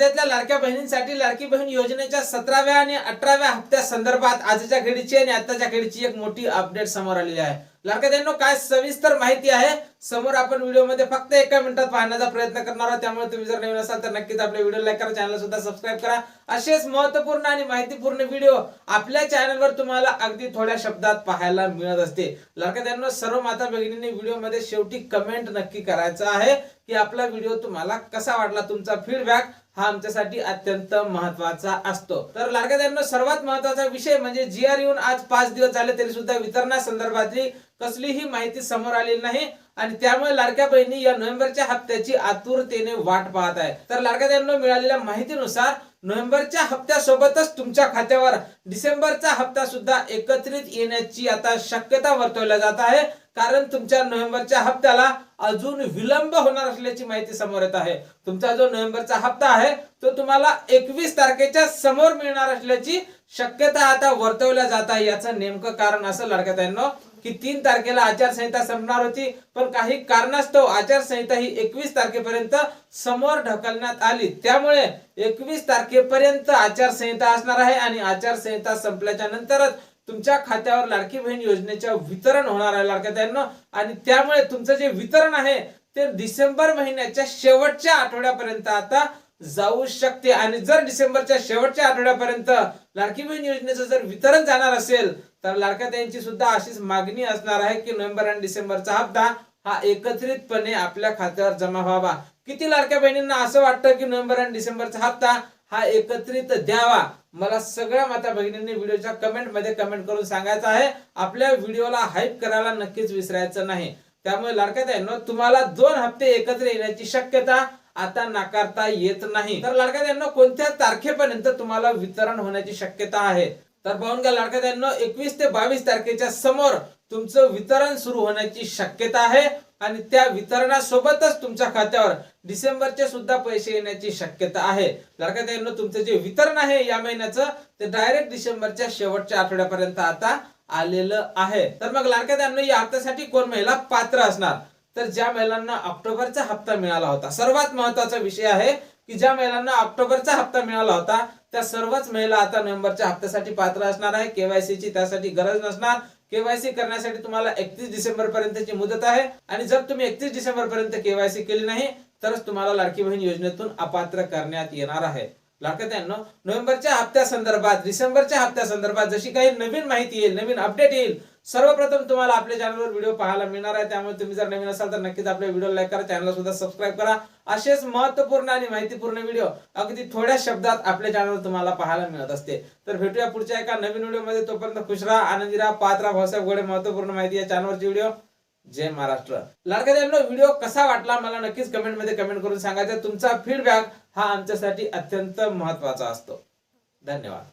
राज्यातल्या लाडक्या बहिणींसाठी लाडकी बहीण योजनेच्या सतराव्या आणि अठराव्या हप्त्या संदर्भात आजच्या घडीची आणि आताच्या घडीची एक मोठी अपडेट समोर आलेली आहे. लाडक्या काय सविस्तर माहिती आहे? समोर आपण व्हिडिओमध्ये फक्त एका मिनिटात पाहण्याचा प्रयत्न करणार आहोत. त्यामुळे तुम्ही जर नवीन असाल तर नक्कीच आपल्या व्हिडिओ लाईक करा चॅनल सुद्धा सबस्क्राईब करा. असेच महत्त्वपूर्ण आणि माहितीपूर्ण व्हिडिओ आपल्या चॅनलवर तुम्हाला अगदी थोड्या शब्दात पाहायला मिळत असते लाडक्या सर्व माता भगिनींनी व्हिडिओमध्ये शेवटी कमेंट नक्की करायचा आहे की आपला व्हिडिओ तुम्हाला कसा वाटला तुमचा फीडबॅक हा आमच्यासाठी अत्यंत महत्त्वाचा असतो. तर लाडक्या त्यांना सर्वात महत्त्वाचा विषय म्हणजे जी आर येऊन आज पाच दिवस झाले तरी सुद्धा वितरणासंदर्भातली कसलीही माहिती समोर आलेली नाही आणि त्यामुळे लाडक्या बहिणी या नोव्हेंबरच्या हप्त्याची आतुरतेने वाट पाहत आहे. तर लाडक्या त्यांना मिळालेल्या माहितीनुसार नोव्हेंबरच्या हप्त्यासोबतच तुमच्या खात्यावर डिसेंबरचा हप्ता सुद्धा एकत्रित येण्याची आता शक्यता वर्तवल्या जात आहे. कारण तुमच्या नोव्हेंबरच्या हप्त्याला अजून विलंब होणार असल्याची माहिती समोर येत आहे. तुमचा जो नोव्हेंबरचा हप्ता आहे तो तुम्हाला एकवीस तारखेच्या समोर मिळणार असल्याची शक्यता आता वर्तवल्या जात आहे. याचं नेमकं कारण असं लाडक्यात की तीन तारखेला आचारसंहिता संपणार होती पण काही कारणास्तव आचारसंहिता ही एकवीस तारखेपर्यंत समोर ढकलण्यात आली. त्यामुळे एकवीस तारखेपर्यंत आचारसंहिता असणार आहे आणि आचारसंहिता संपल्याच्या नंतरच तुमच्या खात्यावर लाडकी बहीण योजनेच्या वितरण होणार आहे लाडक्या त्यांना आणि त्यामुळे तुमचं जे वितरण आहे ते डिसेंबर महिन्याच्या शेवटच्या आठवड्यापर्यंत आता जाऊ शकते. आणि जर डिसेंबरच्या शेवटच्या आठवड्यापर्यंत लाडकी बहीण योजनेचं जर वितरण जाणार असेल तर लाडक्या त्यांची सुद्धा अशीच मागणी असणार आहे की नोव्हेंबर आणि डिसेंबरचा हप्ता हा एकत्रितपणे आपल्या खात्यावर जमा व्हावा. किती लाडक्या बहिणींना असं वाटतं की नोव्हेंबर आणि डिसेंबरचा हप्ता हा एकत्रित द्यावा? मला सगळ्या माता भगिनींनी व्हिडिओच्या कमेंटमध्ये कमेंट करून सांगायचं आहे. आपल्या व्हिडिओला हाईप करायला नक्कीच विसरायचं नाही. त्यामुळे लाडक्यात आहे तुम्हाला दोन हप्ते एकत्र येण्याची शक्यता आता नाकारता येत नाही. तर लाडक्यात त्यांना कोणत्या तारखेपर्यंत तुम्हाला वितरण होण्याची शक्यता आहे? तर पाहून घ्या लाडक्यात यांना एकवीस ते बावीस तारखेच्या समोर तुमचं वितरण सुरू होण्याची शक्यता आहे आणि त्या वितरणासोबतच तुमच्या खात्यावर डिसेंबरचे सुद्धा पैसे येण्याची शक्यता आहे. लाडक्यात यांना तुमचं जे वितरण आहे या महिन्याचं ते डायरेक्ट डिसेंबरच्या शेवटच्या आठवड्यापर्यंत आता आलेलं आहे. तर मग लाडक्या त्यांना या हप्त्यासाठी कोण महिला पात्र असणार? तर ज्या महिलांना ऑक्टोबरचा हप्ता मिळाला होता सर्वात महत्त्वाचा विषय आहे की ज्या महिलांना ऑक्टोबरचा हप्ता मिळाला होता त्या सर्वच महिला आता नोव्हेंबरच्या हप्त्यासाठी पात्र असणार आहे. केवायसी ची त्यासाठी गरज नसणार. केवायसी करण्यासाठी तुम्हाला एकतीस डिसेंबर पर्यंतची मुदत आहे. आणि जर तुम्ही एकतीस डिसेंबर पर्यंत केवायसी केली नाही तरच तुम्हाला लाडकी बहीण योजनेतून अपात्र करण्यात येणार आहे. लागतं आहे. ना नोव्हेंबरच्या हप्त्या संदर्भात डिसेंबरच्या हप्त्या संदर्भात जशी काही नवीन माहिती येईल नवीन अपडेट येईल सर्वप्रथम तुम्हाला आपल्या चॅनलवर व्हिडिओ पाहायला मिळणार आहे. त्यामुळे तुम्ही जर नवीन असाल तर नक्कीच आपल्या व्हिडिओ लाईक करा चॅनल सुद्धा सबस्क्राईब करा. असेच महत्त्वपूर्ण आणि माहितीपूर्ण व्हिडिओ अगदी थोड्या शब्दात आपल्या चॅनलवर तुम्हाला पाहायला मिळत असते. तर भेटूया पुढच्या एका नवीन व्हिडिओमध्ये तोपर्यंत खुश राहा आनंदी राहा पाहत राहा. भाऊसाहेब गोडे महत्त्वपूर्ण माहिती या चॅनलवरची व्हिडिओ जय महाराष्ट्र. लाडक्या व्हिडिओ कसा वाटला मला नक्कीच कमेंटमध्ये कमेंट करून सांगायचं तुमचा फीडबॅक हा आमच्यासाठी अत्यंत महत्त्वाचा असतो. धन्यवाद.